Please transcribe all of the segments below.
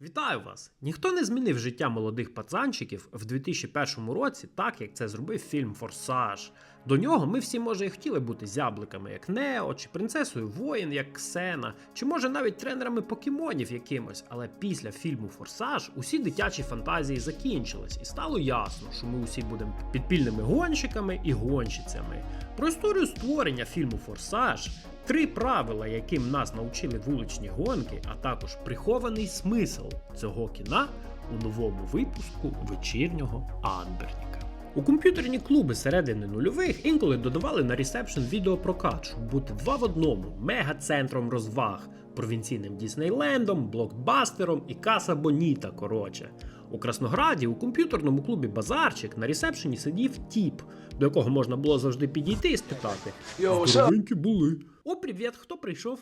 Вітаю вас! Ніхто не змінив життя молодих пацанчиків в 2001 році, так як це зробив фільм Форсаж. До нього ми всі, може, і хотіли бути зябликами, як Нео, чи принцесою воїн, як Ксена, чи може навіть тренерами покемонів якимось. Але після фільму Форсаж усі дитячі фантазії закінчились, і стало ясно, що ми усі будемо підпільними гонщиками і гонщицями. Про історію створення фільму Форсаж Три правила, яким нас навчили вуличні гонки, а також прихований смисл цього кіна у новому випуску вечірнього Андерніка. У комп'ютерні клуби середини нульових інколи додавали на ресепшн відеопрокат, щоб бути два в одному мега-центром розваг, провінційним Діснейлендом, блокбастером і Каса Боніта. Коротше. У Краснограді у комп'ютерному клубі Базарчик на ресепшені сидів тіп, до якого можна було завжди підійти і спитати: Здоровенькі були. О, привіт, хто прийшов?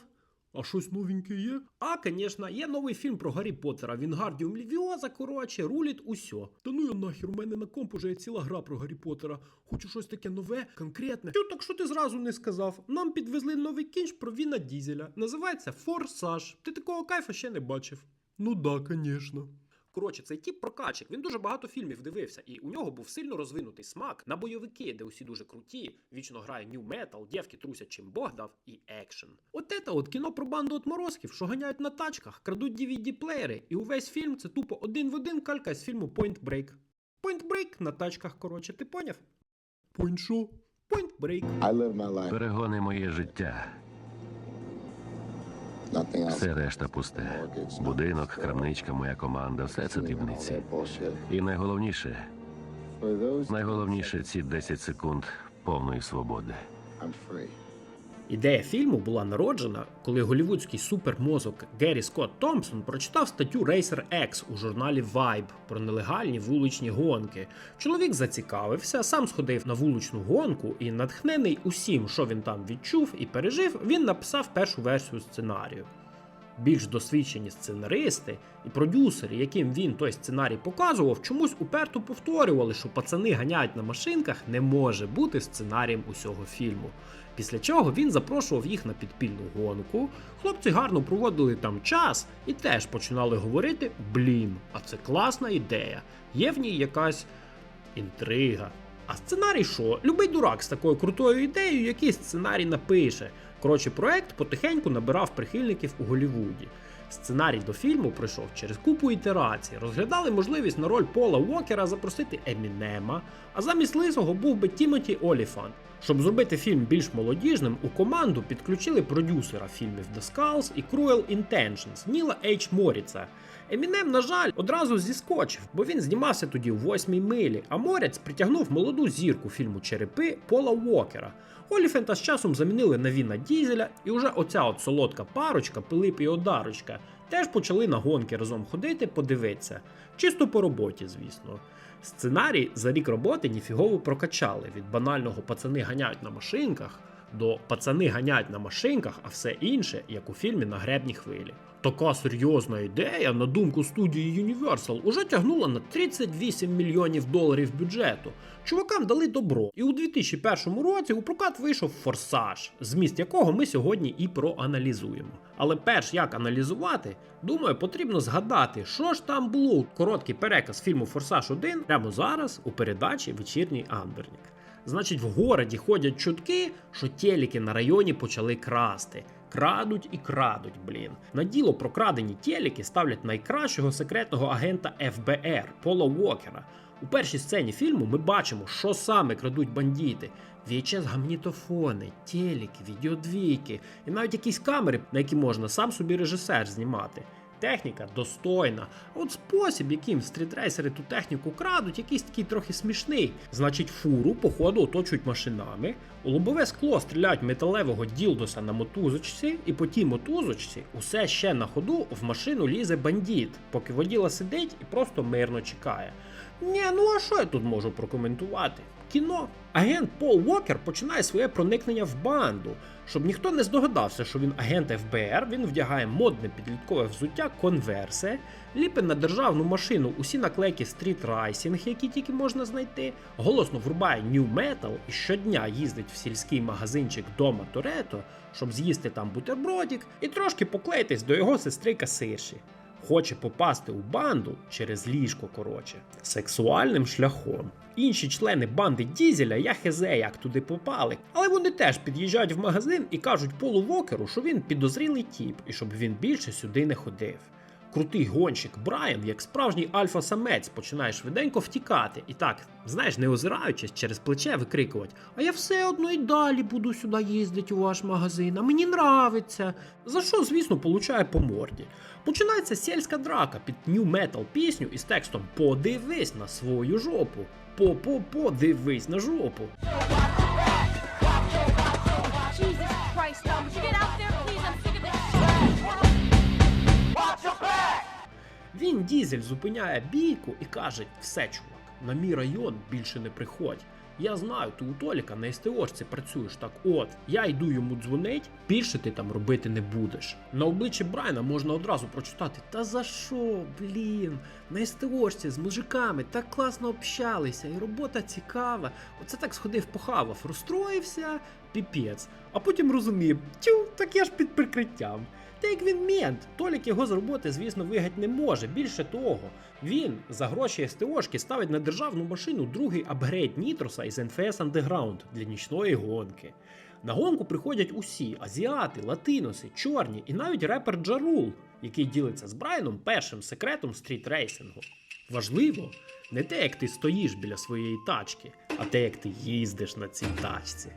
А щось новеньке є? А, звісно, є новий фільм про Гаррі Поттера. Вінгардіум Лівіоза, коротше, руліт усьо. Та ну я нахер, у мене на комп уже є ціла гра про Гаррі Поттера. Хочу щось таке нове, конкретне. Тю, так що ти зразу не сказав? Нам підвезли новий кінч про Віна Дізеля. Називається Форсаж. Ти такого кайфа ще не бачив. Ну да, звісно. Коротше, цей тіп прокачик, він дуже багато фільмів дивився, і у нього був сильно розвинутий смак на бойовики, де усі дуже круті, вічно грає нью метал, дівки трусять чим Бог дав, і екшен. От це от кіно про банду отморозків, що ганяють на тачках, крадуть DVD-плеєри, і увесь фільм це тупо один в один калька з фільму Point Break. Point Break на тачках, коротше, ти поняв? Point що? Point Break. I live my life. Перегони моє життя. Все решта пусте. Будинок, крамничка, моя команда, все це дрібниці. І найголовніше, найголовніше ці 10 секунд повної свободи. Ідея фільму була народжена, коли голівудський супермозок Геррі Скотт Томпсон прочитав статтю Racer X у журналі Vibe про нелегальні вуличні гонки. Чоловік зацікавився, сам сходив на вуличну гонку і, натхнений усім, що він там відчув і пережив, він написав першу версію сценарію. Більш досвідчені сценаристи і продюсери, яким він той сценарій показував, чомусь уперто повторювали, що пацани ганяють на машинках не може бути сценарієм усього фільму. Після чого він запрошував їх на підпільну гонку. Хлопці гарно проводили там час і теж починали говорити: блін, а це класна ідея. Є в ній якась інтрига. А сценарій що? Любий дурак з такою крутою ідеєю, який сценарій напише. Коротше, проект потихеньку набирав прихильників у Голлівуді. Сценарій до фільму пройшов через купу ітерацій. Розглядали можливість на роль Пола Уокера запросити Емінема, а замість лисого був би Тімоті Оліфант. Щоб зробити фільм більш молодіжним, у команду підключили продюсера фільмів The Skulls і Cruel Intentions Ніла Ейч Моріца. Емінем, на жаль, одразу зіскочив, бо він знімався тоді у восьмій милі, а Моряць притягнув молоду зірку фільму Черепи Пола Уокера. Оліфента з часом замінили на Віна Дізеля, і вже оця от солодка парочка, Пилип і Одарочка, теж почали на гонки разом ходити, подивитися. Чисто по роботі, звісно. Сценарій за рік роботи ніфігово прокачали від банального пацани ганяють на машинках до пацани ганяють на машинках, а все інше, як у фільмі на гребній хвилі. Така серйозна ідея, на думку студії Universal, уже тягнула на 38 мільйонів доларів бюджету. Чувакам дали добро, і у 2001 році у прокат вийшов форсаж, зміст якого ми сьогодні і проаналізуємо. Але перш як аналізувати, думаю, потрібно згадати, що ж там було. Короткий переказ фільму Форсаж 1 прямо зараз у передачі Вечірній Амбернік. Значить, в городі ходять чутки, що телеки на районі почали красти. Крадуть і крадуть, блін. На діло про крадені телеки ставлять найкращого секретного агента ФБР Пола Уокера. У першій сцені фільму ми бачимо, що саме крадуть бандити. VHS гамнітофони, телеки, відеодвійки і навіть якісь камери, на які можна сам собі режисер знімати. Техніка достойна. От спосіб, яким стрітрейсери ту техніку крадуть, якийсь такий трохи смішний. Значить, фуру, походу, оточують машинами, у лобове скло стріляють металевого ділдоса на мотузочці, і по тій мотузочці усе ще на ходу в машину лізе бандіт, поки воділа сидить і просто мирно чекає. Ні, ну а що я тут можу прокоментувати? Кіно. Агент Пол Уокер починає своє проникнення в банду. Щоб ніхто не здогадався, що він агент ФБР, він вдягає модне підліткове взуття конверсе, ліпить на державну машину усі наклейки Street Racing, які тільки можна знайти, голосно врубає New Metal і щодня їздить в сільський магазинчик Дома Торетто, щоб з'їсти там бутербродік і трошки поклеїтись до його сестри касирші. Хоче попасти у банду через ліжко, коротше, сексуальним шляхом. Інші члени банди Дізеля, я хезе, як туди попали. Але вони теж під'їжджають в магазин і кажуть Полу Вокеру, що він підозрілий тіп і щоб він більше сюди не ходив. Крутий гонщик Брайан, як справжній альфа-самець, починає швиденько втікати. І так, знаєш, не озираючись через плече, викрикувати: А я все одно і далі буду сюди їздити у ваш магазин, а мені нравиться. За що, звісно, получає по морді. Починається сільська драка під нью метал пісню із текстом Подивись на свою жопу. По-по-подивись на жопу. Він дізель зупиняє бійку і каже: все, чувак, на мій район більше не приходь. Я знаю, ти у Толіка на СТОшці працюєш. Так от, я йду йому дзвонить, більше ти там робити не будеш. На обличчі Брайана можна одразу прочитати: Та за що, блін? На СТОшці з мужиками так класно общалися, і робота цікава. Оце так сходив похавав, розстроївся, піпець. А потім розумів, тю, так я ж під прикриттям. Та як він мент, Толік його з роботи, звісно, вигать не може. Більше того, він за гроші СТОшки ставить на державну машину другий апгрейд Нітроса із NFS Underground для нічної гонки. На гонку приходять усі азіати, латиноси, чорні і навіть репер Джарул, який ділиться з Брайаном першим секретом стрітрейсингу. Важливо не те, як ти стоїш біля своєї тачки, а те, як ти їздиш на цій тачці.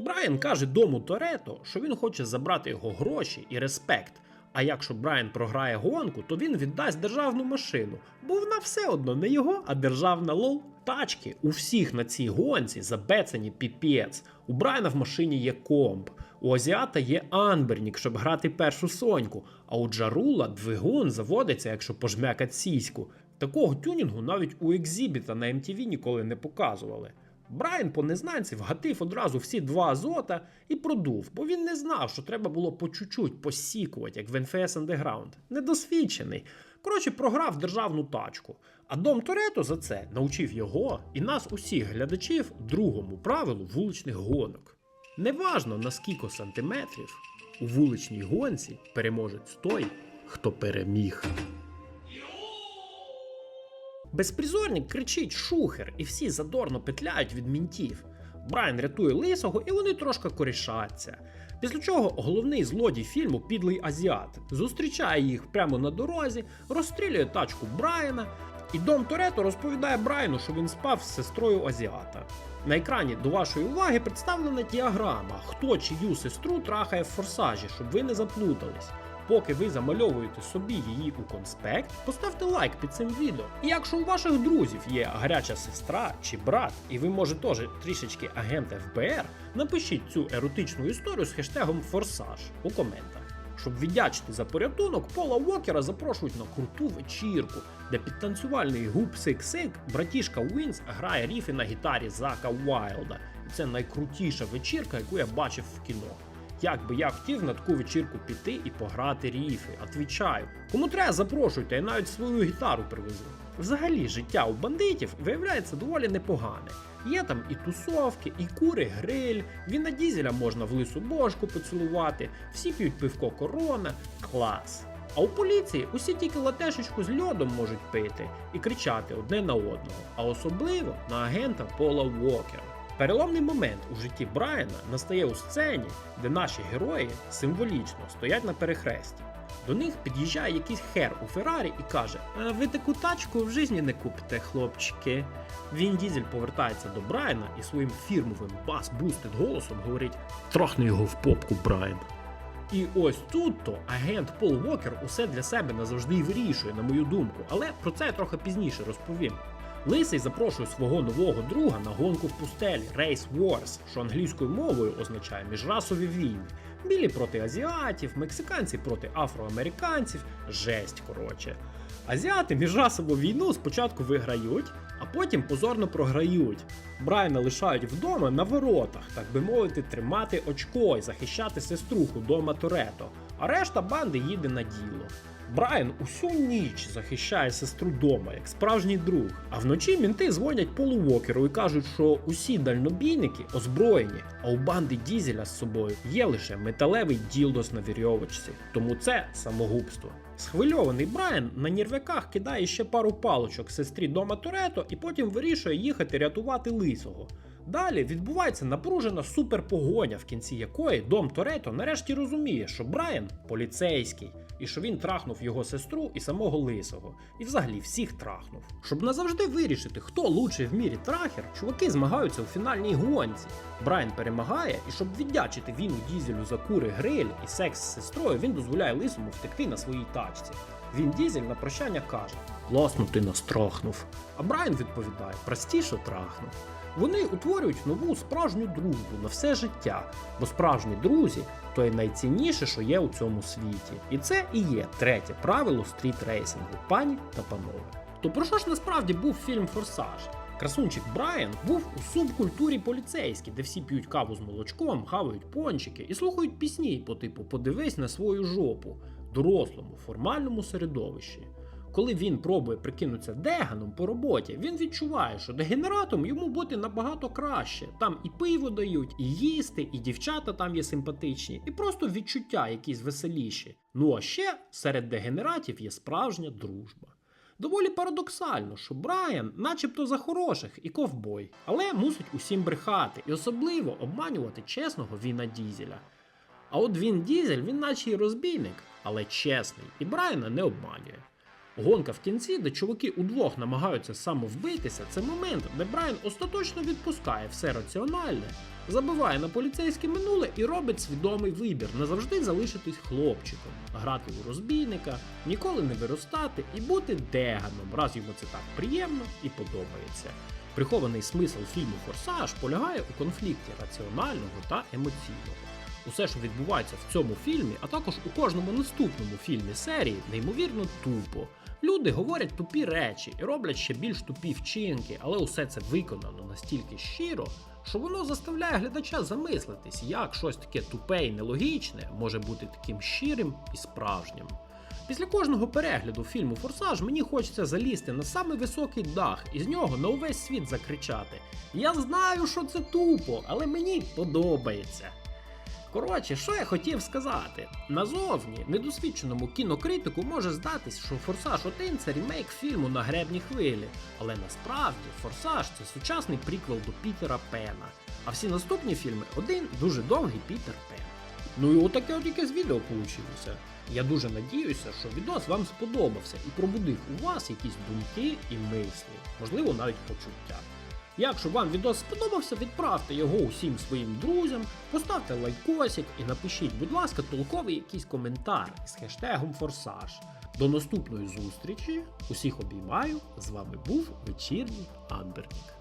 Брайан каже дому Торетто, що він хоче забрати його гроші і респект. А якщо Брайан програє гонку, то він віддасть державну машину, бо вона все одно не його, а державна лол. Тачки у всіх на цій гонці забецані піпець. У Брайана в машині є комп, у Азіата є Анбернік, щоб грати першу соньку, а у Джарула двигун заводиться, якщо пожмякать сіську. Такого тюнінгу навіть у екзібіта на MTV ніколи не показували. Брайан по незнанці вгатив одразу всі два азота і продув, бо він не знав, що треба було по чуть-чуть посікувати, як в NFS Underground. Недосвідчений. Коротше, програв державну тачку. А Дом Торетто за це навчив його і нас усіх глядачів другому правилу вуличних гонок. Неважно на скільки сантиметрів у вуличній гонці переможець той, хто переміг. Безпризорник кричить шухер, і всі задорно петляють від мінтів. Брайан рятує лисого, і вони трошки корішаться. Після чого головний злодій фільму підлий азіат зустрічає їх прямо на дорозі, розстрілює тачку Брайана, і Дом Торетто розповідає Брайану, що він спав з сестрою азіата. На екрані до вашої уваги представлена діаграма, хто чию сестру трахає в форсажі, щоб ви не заплутались. Поки ви замальовуєте собі її у конспект, поставте лайк під цим відео. І якщо у ваших друзів є гаряча сестра чи брат, і ви може теж трішечки агент ФБР, напишіть цю еротичну історію з хештегом Форсаж у коментах. Щоб віддячити за порятунок, Пола Уокера запрошують на круту вечірку, де під танцювальний губ сик-сик братішка Уінс грає ріфи на гітарі Зака Уайлда. І це найкрутіша вечірка, яку я бачив в кіно. Як би я хотів на таку вечірку піти і пограти ріфи, отвічаю. Кому треба, запрошуйте, я навіть свою гітару привезу. Взагалі, життя у бандитів виявляється доволі непогане. Є там і тусовки, і кури, гриль, віна дізеля можна в лису бошку поцілувати, всі п'ють пивко корона, клас. А у поліції усі тільки латешечку з льодом можуть пити і кричати одне на одного, а особливо на агента Пола Уокера. Переломний момент у житті Брайана настає у сцені, де наші герої символічно стоять на перехресті. До них під'їжджає якийсь хер у Феррарі і каже: «А ви таку тачку в житті не купите, хлопчики. Він Дізель повертається до Брайана і своїм фірмовим бас-бустед голосом говорить: трахни його в попку, Брайан. І ось тут то агент Пол Вокер усе для себе назавжди вирішує, на мою думку, але про це я трохи пізніше розповім. Лисий запрошує свого нового друга на гонку в пустелі Race Wars, що англійською мовою означає міжрасові війни. Білі проти азіатів, мексиканці проти афроамериканців. Жесть, коротше. Азіати міжрасову війну спочатку виграють, а потім позорно програють. Брайана лишають вдома на воротах, так би мовити, тримати очко і захищати сеструху дома Торетто, а решта банди їде на діло. Брайан усю ніч захищає сестру дома, як справжній друг. А вночі мінти дзвонять Полу Вокеру і кажуть, що усі дальнобійники озброєні, а у банди Дізеля з собою є лише металевий ділдос на вірьовочці. Тому це самогубство. Схвильований Брайан на нірвяках кидає ще пару палочок сестрі дома Торетто і потім вирішує їхати рятувати лисого. Далі відбувається напружена суперпогоня, в кінці якої дом Торетто нарешті розуміє, що Брайан поліцейський, і що він трахнув його сестру і самого лисого, і взагалі всіх трахнув. Щоб назавжди вирішити, хто лучший в мірі трахер, чуваки змагаються у фінальній гонці. Брайан перемагає, і щоб віддячити Віну Дізелю за кури гриль і секс з сестрою, він дозволяє лисому втекти на своїй тачці. Він Дізель на прощання каже: Класно ти нас трахнув. А Брайан відповідає: простіше трахнув. Вони утворюють нову справжню дружбу на все життя, бо справжні друзі то є найцінніше, що є у цьому світі. І це і є третє правило стріт-рейсингу, пані та панове. То про що ж насправді був фільм Форсаж? Красунчик Брайан був у субкультурі поліцейській, де всі п'ють каву з молочком, хавають пончики і слухають пісні по типу Подивись на свою жопу, дорослому, формальному середовищі. Коли він пробує прикинутися деганом по роботі, він відчуває, що дегенератом йому бути набагато краще. Там і пиво дають, і їсти, і дівчата там є симпатичні, і просто відчуття якісь веселіші. Ну а ще серед дегенератів є справжня дружба. Доволі парадоксально, що Брайан, начебто за хороших і ковбой, але мусить усім брехати і особливо обманювати чесного Віна Дізеля. А от він Дізель, він наче й розбійник, але чесний, і Брайана не обманює. Гонка в кінці, де чуваки удвох намагаються самовбитися, це момент, де Брайан остаточно відпускає все раціональне, забиває на поліцейське минуле і робить свідомий вибір назавжди залишитись хлопчиком, грати у розбійника, ніколи не виростати і бути деганом, раз йому це так приємно і подобається. Прихований смисл фільму Форсаж полягає у конфлікті раціонального та емоційного. Усе, що відбувається в цьому фільмі, а також у кожному наступному фільмі серії, неймовірно тупо. Люди говорять тупі речі і роблять ще більш тупі вчинки, але усе це виконано настільки щиро, що воно заставляє глядача замислитись, як щось таке тупе і нелогічне може бути таким щирим і справжнім. Після кожного перегляду фільму Форсаж мені хочеться залізти на самий високий дах і з нього на увесь світ закричати: Я знаю, що це тупо, але мені подобається. Коротше, що я хотів сказати? Назовні недосвідченому кінокритику може здатись, що Форсаж 1 це ремейк фільму на гребні хвилі. Але насправді Форсаж це сучасний приквел до Пітера Пена. А всі наступні фільми один дуже довгий Пітер Пен. Ну і отаке от якесь відео вийшло. Я дуже надіюся, що відос вам сподобався і пробудив у вас якісь думки і мислі, можливо, навіть почуття. Якщо вам відео сподобався, відправте його усім своїм друзям, поставте лайкосик і напишіть, будь ласка, толковий якийсь коментар з хештегом Форсаж. До наступної зустрічі. Усіх обіймаю. З вами був вечірній Амберник.